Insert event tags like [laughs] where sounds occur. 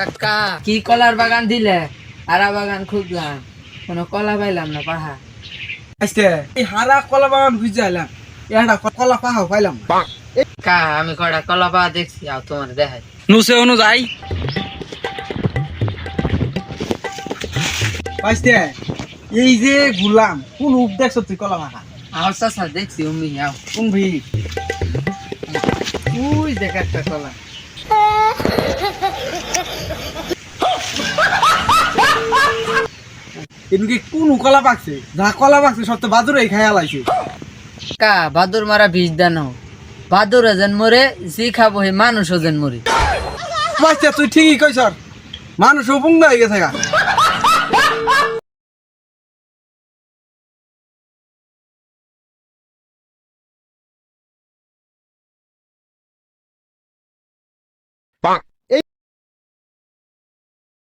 কাকা। কি কলার বাগান দিলে? আরা বাগান খুঁজলাম। কোনো কলা পাইলাম না পাহা। এই হারা কলা বাগান আইলাম। এটা কলা পাহাও পাইলাম না। কা আমি কটা কলা পাহা দেখছি আও তোমার দেখাই। নুসে পাইছে এই যে গুলাম কোন উপ দেখছ তুই কলা মাখা আও চাচা দেখছি উমি আও। কোন ভি উই দেখ একটা কলা। [laughs] এদিকে কোন কলা পাকছে? যা কলা পাকছে সব তো বাদুরে খাই আলাইছে কা বাদুর মারা বীজ দানো বাদুর যেন মরে জি খাব হে মানুষও যেন মরে। পাইছে তুই ঠিকই কইছ মানুষ উপঙ্গ হয়ে গেছে গা।